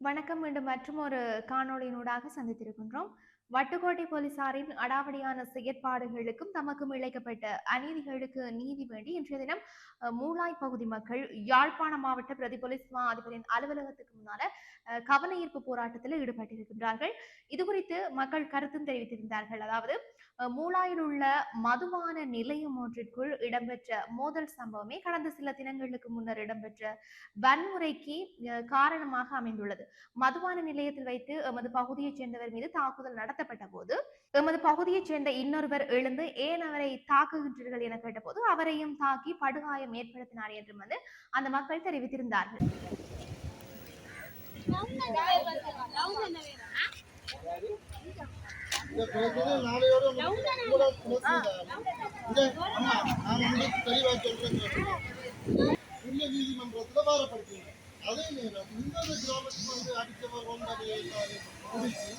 வணக்கம் மீண்டும் மற்றும் ஒரு காணொளியினூடாக சந்தித்திருக்கின்றோம். வட்டுக்கோட்டை போலீசாரின் அடாவடியான செயற்பாடுகளுக்கும் தமக்கும் இழைக்கப்பட்ட அநீதிகளுக்கு நீதி வேண்டி இன்றைய தினம் மூளாய் பகுதி மக்கள் யாழ்ப்பாண மாவட்ட பிரதி போலீஸ் மா அதிபரின் அலுவலகத்துக்கு முன்னால அஹ், கவன ஈர்ப்பு போராட்டத்தில் ஈடுபட்டிருக்கின்றார்கள். இது குறித்து மக்கள் கருத்தும் தெரிவித்திருந்தார்கள். அதாவது அஹ், மூளாயில் உள்ள மதுபான நிலையம் ஒன்றிற்குள் இடம்பெற்ற மோதல் சம்பவமே கடந்த சில தினங்களுக்கு முன்னர் இடம்பெற்ற வன்முறைக்கு காரணமாக அமைந்துள்ளது. மதுபான நிலையத்தில் வைத்து எமது பகுதியைச் சேர்ந்தவர் மீது தாக்குதல் நடத்தப்பட்ட போது எமது பகுதியைச் சேர்ந்த இன்னொருவர் எழுந்து ஏன் அவரை தாக்குகின்றீர்கள்? என கேட்டபோது அவரையும் தாக்கி படுகாயம் ஏற்படுத்தினார் என்றும் வந்து அந்த மக்கள் தெரிவித்திருந்தார்கள். நீதிமன்றத்துல பாரப்படுத்தீங்க அதே நேரம் இந்த கிராமத்துக்கு வந்து அடித்தவர் வந்ததை முடிச்சு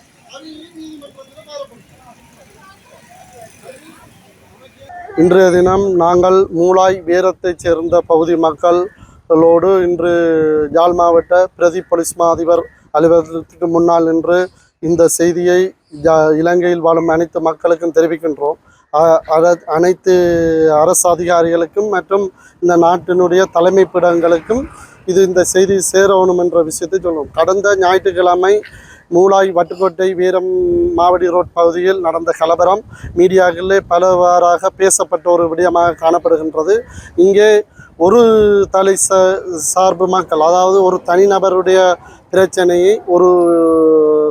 இன்றைய தினம் நாங்கள் மூளாய் வீரத்தைச் சேர்ந்த பகுதி மக்களோடு இன்று யாழ் மாவட்ட பிரதி போலீஸ் மா அதிபர் அலுவலகத்துக்கு முன்னால் நின்று இந்த செய்தியை ஜா- இலங்கையில் வாழும் அனைத்து மக்களுக்கும் தெரிவிக்கின்றோம். அனைத்து அரசு அதிகாரிகளுக்கும் மற்றும் இந்த நாட்டினுடைய தலைமைப்பிடங்களுக்கும் இது இந்த செய்தி சேரணும் என்ற விஷயத்தை சொல்லுவோம். கடந்த ஞாயிற்றுக்கிழமை மூளாய் வட்டுக்கோட்டை வீரம் மாவடி ரோட் பகுதியில் நடந்த கலவரம் மீடியாக்களிலே பலவாறாக பேசப்பட்ட ஒரு விடயமாக காணப்படுகின்றது. இங்கே ஒரு தலை ச சார்பு மக்கள் அதாவது ஒரு தனிநபருடைய பிரச்சனையை ஒரு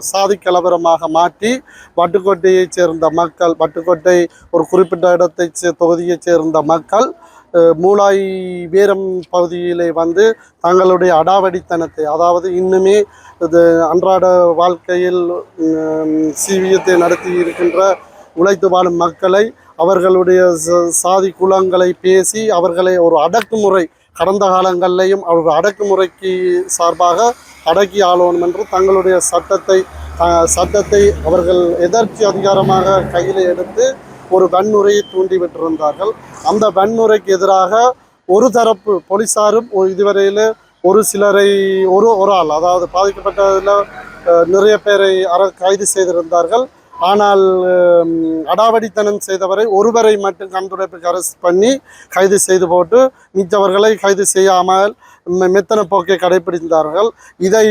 சாதி கலவரமாக மாற்றி வட்டுக்கோட்டையைச் சேர்ந்த மக்கள் வட்டுக்கோட்டை ஒரு குறிப்பிட்ட இடத்தை தொகுதியைச் சேர்ந்த மக்கள் மூலாய் மூளாய் வீரம் பகுதியிலே வந்து தங்களுடைய அடாவடித்தனத்தை அதாவது இன்னுமே இது அன்றாட வாழ்க்கையில் சீவியத்தை நடத்தி இருக்கின்ற உழைத்து வாழும் மக்களை அவர்களுடைய ச- சாதி குலங்களை பேசி அவர்களை ஒரு அடக்குமுறை கடந்த காலங்களிலையும் அவர்கள் அடக்குமுறைக்கு சார்பாக அடக்கி ஆளணும் என்று தங்களுடைய சட்டத்தை சட்டத்தை அவர்கள் எதர்ச்சி அதிகாரமாக கையில் எடுத்து ஒரு வன்முறையை தூண்டிவிட்டிருந்தார்கள் அந்த வன்முறைக்கு எதிராக ஒரு தரப்பு போலீசாரும் ஒரு இதுவரையில் ஒரு சிலரை ஒரு ஒரு ஆள் அதாவது பாதிக்கப்பட்டதில் நிறைய பேரை அர கைது செய்திருந்தார்கள். ஆனால் அடாவடித்தனம் செய்தவரை ஒருவரை மட்டும் கண்துடைப்புக்கு அரெஸ்ட் பண்ணி கைது செய்து போட்டு மிச்சவர்களை கைது செய்யாமல் மெத்தன போக்கை கடைபிடித்தார்கள். இதை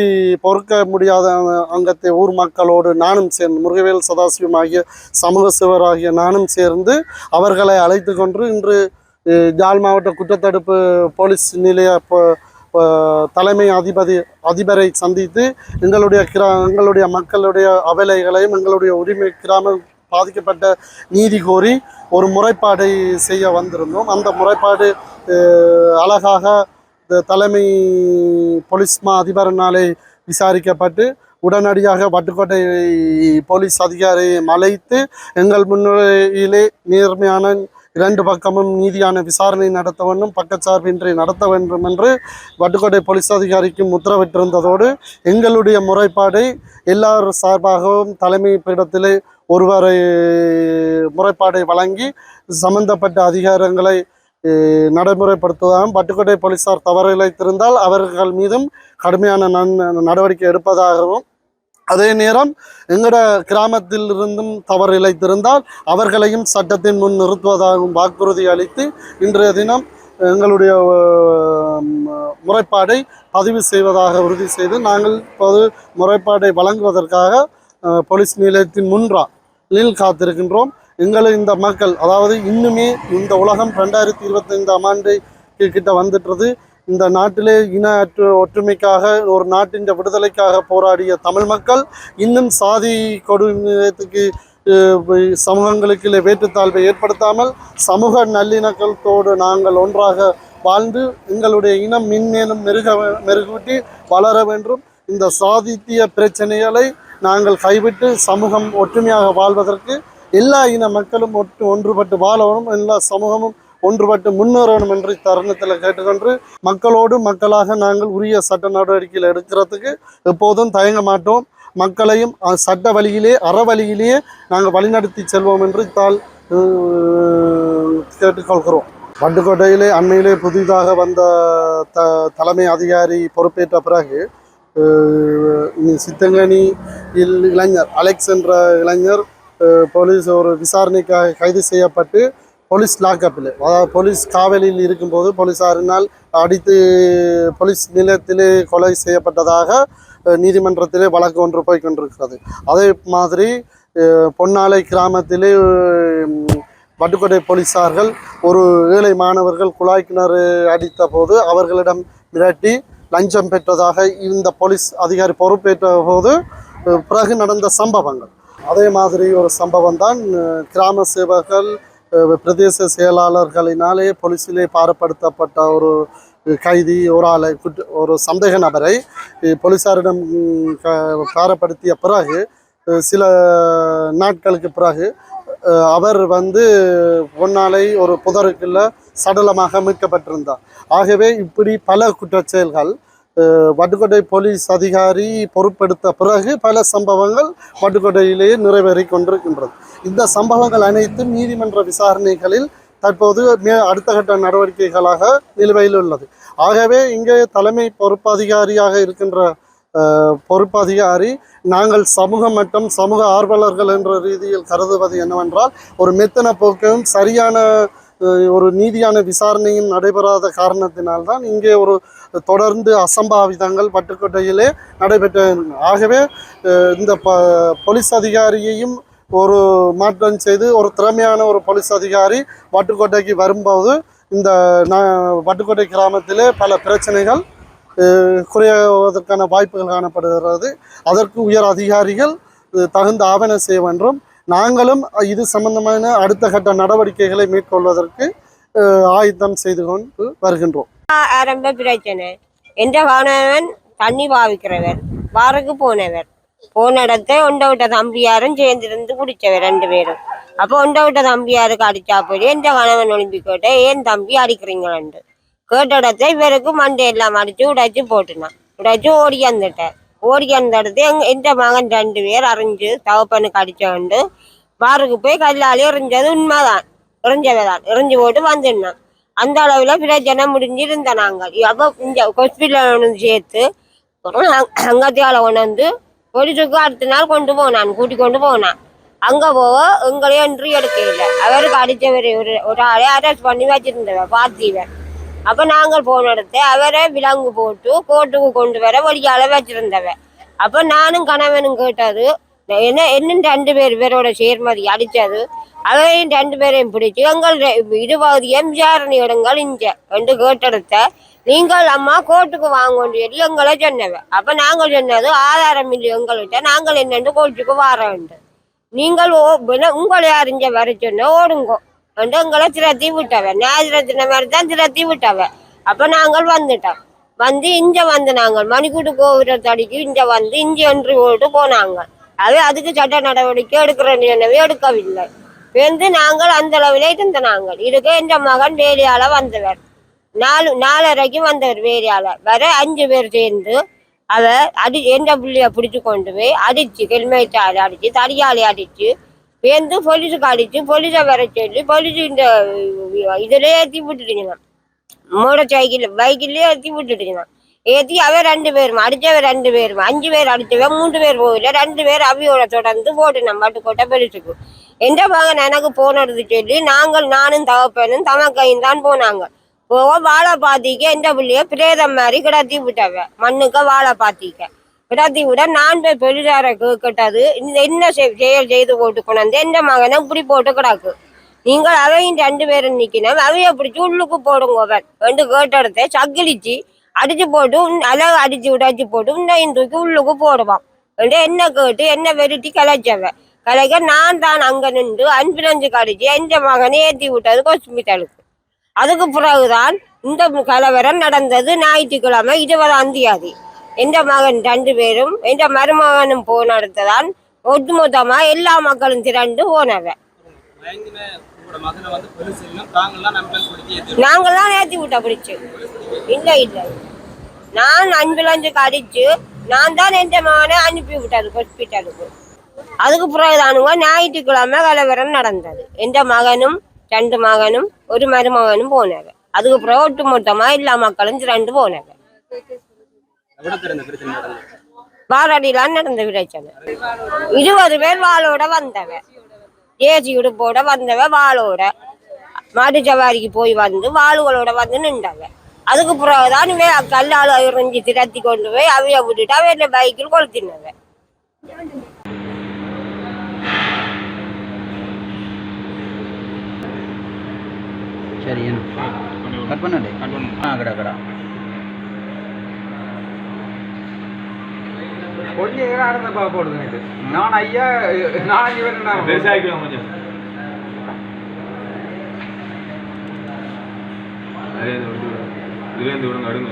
பொறுக்க முடியாத அங்கத்தை ஊர் மக்களோடு நானும் சேர்ந்து முருகவேல் சதாசிவம் ஆகிய சமூக சிவர் ஆகிய நானும் சேர்ந்து அவர்களை அழைத்து கொன்று இன்று ஜாழ் மாவட்ட குற்றத்தடுப்பு போலீஸ் நிலைய தலைமை அதிபதி அதிபரை சந்தித்து எங்களுடைய கிரா எங்களுடைய மக்களுடைய அவலைகளையும் எங்களுடைய உரிமை கிராம பாதிக்கப்பட்ட நீதி கோரி ஒரு முறைப்பாடை செய்ய வந்திருந்தோம். அந்த முறைப்பாடு அழகாக தலைமை போலீஸ் மா அதிபரினாலே விசாரிக்கப்பட்டு உடனடியாக வட்டுக்கோட்டை போலீஸ் அதிகாரியை அழைத்து எங்கள் முன்னிலையிலே நேர்மையான இரண்டு பக்கமும் நீதியான விசாரணை நடத்த வேண்டும் பக்கச்சார்பின்றி நடத்த வேண்டும் என்று வட்டுக்கோட்டை போலீஸ் அதிகாரிக்கும் உத்தரவிட்டிருந்ததோடு எங்களுடைய முறைப்பாடை எல்லார் சார்பாகவும் தலைமை பீடத்திலே ஒருவரை முறைப்பாடை வழங்கி சம்பந்தப்பட்ட அதிகாரங்களை நடைமுறைப்படுத்துவதாகவும் பட்டுக்கோட்டை போலீசார் தவறு இழைத்திருந்தால் அவர்கள் மீதும் கடுமையான நன் நடவடிக்கை எடுப்பதாகவும் அதே நேரம் எங்களோட கிராமத்தில் இருந்தும் தவறு இழைத்திருந்தால் அவர்களையும் சட்டத்தின் முன் நிறுத்துவதாகவும் வாக்குறுதி அளித்து இன்றைய தினம் எங்களுடைய முறைப்பாடை பதிவு செய்வதாக உறுதி செய்து நாங்கள் இப்போது முறைப்பாடை வழங்குவதற்காக போலீஸ் நிலையத்தின் முன்றாலில் காத்திருக்கின்றோம். எங்களை இந்த மக்கள் அதாவது இன்னுமே இந்த உலகம் ரெண்டாயிரத்தி இருபத்தைந்தாம் ஆண்டு கிட்ட வந்துட்டுறது இந்த நாட்டிலே இன அற்று ஒற்றுமைக்காக ஒரு நாட்டின் விடுதலைக்காக போராடிய தமிழ் மக்கள் இன்னும் சாதி கொடுமையத்துக்கு சமூகங்களுக்குள்ளே சமூகங்களுக்கு வேற்றுத்தாழ்வை ஏற்படுத்தாமல் சமூக நல்லிணக்கத்தோடு நாங்கள் ஒன்றாக வாழ்ந்து எங்களுடைய இனம் மின்மேலும் மெருக மெருகூட்டி வளர வேண்டும். இந்த சாதித்திய பிரச்சனைகளை நாங்கள் கைவிட்டு சமூகம் ஒற்றுமையாக வாழ்வதற்கு எல்லா இன மக்களும் ஒட்டு ஒன்றுபட்டு வாழணும் எல்லா சமூகமும் ஒன்றுபட்டு முன்னேறணும் என்று தருணத்தில் கேட்டுக்கொண்டு மக்களோடு மக்களாக நாங்கள் உரிய சட்ட நடவடிக்கைகள் எடுக்கிறதுக்கு எப்போதும் தயங்க மாட்டோம். மக்களையும் சட்ட வழியிலே அற வழியிலேயே நாங்கள் வழிநடத்தி செல்வோம் என்று தால் கேட்டுக்கொள்கிறோம். வட்டுக்கோட்டையிலே அண்மையிலே புதிதாக வந்த த தலைமை அதிகாரி பொறுப்பேற்ற பிறகு அஹ், சித்தங்கனி இல் இளைஞர் அலெக்ஸ் என்ற இளைஞர் போலீஸ் ஒரு விசாரணைக்காக கைது செய்யப்பட்டு போலீஸ் லாக்கப்பில் அதாவது போலீஸ் காவலில் இருக்கும்போது போலீஸாரினால் அடித்து போலீஸ் நிலையத்திலே கொலை செய்யப்பட்டதாக நீதிமன்றத்திலே வழக்கு ஒன்று போய் கொண்டிருக்கிறது அதே மாதிரி பொன்னாலை கிராமத்திலே உம், வட்டுக்கோட்டை போலீசார்கள் ஒரு ஏழை மாணவர்கள் குழாய் கிணறு அடித்த போது அவர்களிடம் மிரட்டி லஞ்சம் பெற்றதாக இந்த போலீஸ் அதிகாரி பொறுப்பேற்ற போது பிறகு நடந்த சம்பவங்கள். அதே மாதிரி ஒரு சம்பவம் தான் கிராம சேவகர்கள் பிரதேச செயலாளர்களினாலே போலீஸிலே பாரப்படுத்தப்பட்ட ஒரு கைதி ஒரு ஆளை குற்ற ஒரு சந்தேக நபரை போலீசாரிடம் க- பாரப்படுத்திய பிறகு சில நாட்களுக்கு பிறகு அவர் வந்து பொன்னாலை ஒரு புதருக்குள்ள சடலமாக மீட்கப்பட்டிருந்தார். ஆகவே இப்படி பல குற்றச்செயல்கள் வட்டுக்கோட்டை போலீஸ் அதிகாரி பொறுப்பெடுத்த பிறகு பல சம்பவங்கள் வட்டுக்கோட்டையிலேயே நிறைவேறி கொண்டிருக்கின்றது. இந்த சம்பவங்கள் அனைத்தும் நீதிமன்ற விசாரணைகளில் தற்போது மே அடுத்த கட்ட நடவடிக்கைகளாக நிலுவையில் உள்ளது. ஆகவே இங்கே தலைமை பொறுப்பதிகாரியாக இருக்கின்ற பொறுப்பு பொறுப்பதிகாரி நாங்கள் சமூக மட்டம் சமூக ஆர்வலர்கள் என்ற ரீதியில் கருதுவது என்னவென்றால் ஒரு மெத்தன போக்கும் சரியான ஒரு நீதியான விசாரணையும் நடைபெறாத காரணத்தினால்தான் இங்கே ஒரு தொடர்ந்து அசம்பாவிதங்கள் பட்டுக்கோட்டையிலே நடைபெற்ற ஆகவே இந்த ப போலீஸ் அதிகாரியையும் ஒரு மாற்றம் செய்து ஒரு திறமையான ஒரு போலீஸ் அதிகாரி வட்டுக்கோட்டைக்கு வரும்போது இந்த வட்டுக்கோட்டை கிராமத்திலே பல பிரச்சனைகள் குறைவதற்கான வாய்ப்புகள் காணப்படுகிறது. அதற்கு உயர் அதிகாரிகள் தகுந்த ஆவணம் செய்ய வேண்டும் நாங்களும் இது சம்பந்தமான அடுத்த கட்ட நடவடிக்கைகளை மேற்கொள்வதற்கு அஹ், ஆயத்தம் செய்து கொண்டு வருகின்றோம். ஆரம்ப பிரச்சனை. எந்த வானவன் தண்ணி பாவிக்கிறவர் பாருக்கு போனவர். போன இடத்த ஒண்ட விட்ட தம்பியாரும் சேர்ந்திருந்து குடிச்சவர் ரெண்டு பேரும். அப்போ ஒண்ட விட்ட தம்பியாருக்கு அடிச்சா போய் எந்த கணவன் ஒளிம்பி கேட்ட ஏன் தம்பி அடிக்கிறீங்களேன்ட்டு. கேட்ட இடத்த இவருக்கு மண்டை எல்லாம் அடிச்சு உடைச்சு போட்டுனான். உடைச்சு ஓடி வந்துட்டேன் ஓடி அந்த இடத்த எங்க எந்த மகன் ரெண்டு பேர் அறிஞ்சு தகப்பனுக்கு அடிச்சவண்டு பாருக்கு போய் கல்லாலே எறிஞ்சது உண்மைதான். எறிஞ்சவதான். எறிஞ்சு போட்டு வந்துடனான் அந்த அளவில் பிரச்சனை முடிஞ்சிருந்த நாங்கள். அப்போ இந்த ஹாஸ்பிட்டல் சேர்த்து அங்கத்தியால் கொண்டு வந்து போலீஸுக்கு அடுத்த நாள் கொண்டு போனான். கூட்டி கொண்டு போனான். அங்கே போக எங்களையும் என்ட்ரி எடுக்கல அவருக்கு அடித்தவர் ஒரு ஒரு ஆளே அரெஸ்ட் பண்ணி வச்சிருந்தவர் பார்த்தீவன் அப்போ நாங்கள் போன இடத்த அவரே விலங்கு போட்டு கோர்ட்டுக்கு கொண்டு வர வழியால வச்சிருந்தவர் அப்போ நானும் கணவனும் கேட்டது என்ன என்னும் ரெண்டு பேர் பேரோட சேர்மதி அடித்தது அவரையும் ரெண்டு பேரையும் பிடிச்சு எங்கள் இருபது எம்ஜிஆர் இடங்கள் இஞ்ச என்று கேட்டெடுத்த நீங்கள் அம்மா கோர்ட்டுக்கு வாங்கன்னு சொல்லி எங்களை சொன்னவ. அப்ப நாங்கள் சொன்னது ஆதாரம் இல்லை எங்கள்கிட்ட நாங்கள் என்னென்று கோர்ட்டுக்கு வாரோண்டு நீங்கள் ஓ உங்களை அறிஞ்ச வர சொன்ன? ஓடுங்கோ. வந்து எங்களை திரத்தி விட்டவ. ஞாயிறத்தின மாதிரி தான் திரத்தி விட்டவ. அப்ப நாங்கள் வந்துட்டோம். வந்து இங்க வந்து நாங்கள் மணிக்கூட்டு கோபுரத்தடிக்கு இங்க வந்து இஞ்சி ஒன்று போட்டு போனாங்க. அது அதுக்கு சட்ட நடவடிக்கை எடுக்கிற எனவே எடுக்கவில்லை. வந்து நாங்கள் அந்த அளவிலே இருந்த நாங்கள். இதுக்கு என்ற மகன் வேலையால வந்தவர். நாலு நாலரைக்கு வந்தவர் வேலையால வர அஞ்சு பேர் சேர்ந்து அவர் அடி எந்த புள்ளைய பிடிச்சு கொண்டு போய் அடிச்சு கெல்மேட்டால அடிச்சு தடியாலே அடிச்சு வந்து போலீஸுக்கு அடிச்சு போலீஸை வர சொல்லி போலீஸ் இந்த இதுலேயே ஏற்றி விட்டுட்டுங்கண்ணா மூட சைக்கிள் பைக்கிலேயே ஏற்றி விட்டுட்டுங்கண்ணா ஏற்றி அவன் ரெண்டு பேரும் அடிச்சவன் ரெண்டு பேரும் அஞ்சு பேர் அடிச்சவன் மூன்று பேர் போகல ரெண்டு பேர் அவியோட தொடர்ந்து போட்டு நம்ம கோட்டை பெருசுக்கு எந்த மகன் எனக்கு போனது சொல்லி நாங்கள் நானும் தகப்பனும் தமக்கையும் தான் போனாங்க. போக வாழை பாத்திக்க எந்த பிள்ளைய பிரேதம் மாதிரி கிடத்தி விட்டவ மண்ணுக்க வாழை பாத்திக்க. கிடத்தி விட நான் போய் பெரிதார கேட்டது. இந்த என்ன செயல் செய்து போட்டு கொண்டாந்து எந்த மகனை இப்படி போட்டு கிடக்கு நீங்கள் அவையும் ரெண்டு பேரும் நிற்கணும் அவைய பிடிச்சி உள்ளுக்கு போடுங்க அவன். ரெண்டு கேட்டெடுத்த சக்கிலிச்சு அடிச்சு போட்டு அழகு அடிச்சு உடைச்சு போட்டு இன்னும் தூக்கி உள்ளுக்கு போடுவான். ரெண்டு என்ன கேட்டு என்ன வெறுட்டி கலைச்சவன் கலைக்க நான் தான் அங்கே நின்று அன்புலஞ்சு கடிச்சு எந்த மகனை ஏற்றி விட்டது ஹாஸ்பிட்டலுக்கு அதுக்கு பிறகுதான் இந்த கலவரம் நடந்தது ஞாயிற்றுக்கிழமை இருபதாம் தேதி. எந்த மகன் ரெண்டு பேரும் எந்த மருமகனும் போன இடத்துதான். ஒட்டுமொத்தமா எல்லா மக்களும் திரண்டு போனவன் பயங்கின ஏற்றி விட்ட பிடிச்சு. இல்லை இல்லை. நான் அன்புலஞ்சுக்கு அடிச்சு நான் தான் எந்த மகனை அனுப்பி விட்டது ஹாஸ்பிட்டலுக்கு அதுக்கு பிறகுதானுங்க ஞாயிற்றுக்கிழமை கலவரம் நடந்தது. எந்த மகனும் ரெண்டு மகனும் ஒரு மருமகனும் போனாங்க. அதுக்கு பிறகு ஒட்டுமொத்தமா எல்லா மக்களும் திரண்டு போனவ இடத்துல இந்த பிரச்சனை நடந்தது வாரடிலாம் நடந்த பிரச்சனை இருபது பேர் வாளோட வந்தவ ஏசி உடுப்போட வந்தவ வாளோட மாட்டு சவாரிக்கு போய் வந்து வாளுகளோட வந்து நின்றவ அதுக்கு பிறகுதான் இவன் கல்லால் எறிஞ்சு திரத்தி கொண்டு போய் அவைய விட்டுட்டு அவன் பைக்கில் கொளுத்தினவன் சரி என்ன கட் பண்ணு கட் பண்ணு. ஆ கடா கடா. கொஞ்சம் நேரம் நடந்த பா போடுது நான் ஐயா நான் இவன் பெருசாகிக்கலாம் கொஞ்சம். இதுலேருந்து விடுங்க அடுங்க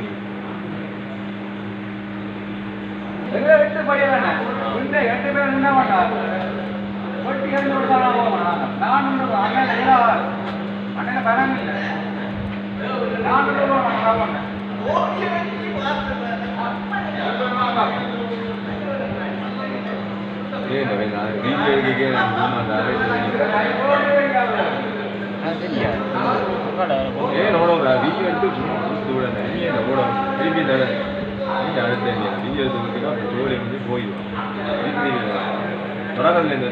எட்டு வேணாம் இந்த எட்டு பேர் என்ன பண்ணா ஒட்டி இருந்து விடுதா போகணும் நான் அண்ணன் அண்ணன் பணம் இல்லை. நான் ஒன்று போகணும் ஏன் வீடியோ எடுக்க ஏன் ஓடுங்களா வீடியோ எடுத்து சும்மா நீ என்ன ஓடும் திருப்பி தர நீ அடுத்த வீடியோ எடுத்து ஜோலி வந்து போயிடும் திருப்பி தொடக்கத்துல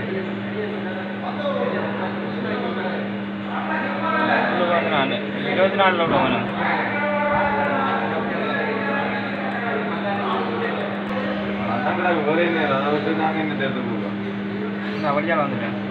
இருபத்தி நாலுல ஒரே நேரம். அதை விட்டு நாங்கள் என்ன தேர்ந்து போகிறோம் நான் வழியால் வந்துட்டேன்.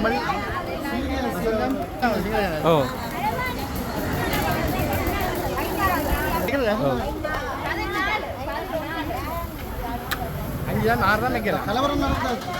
தமிழ் ஓ கலவரம் நடந்தாச்சு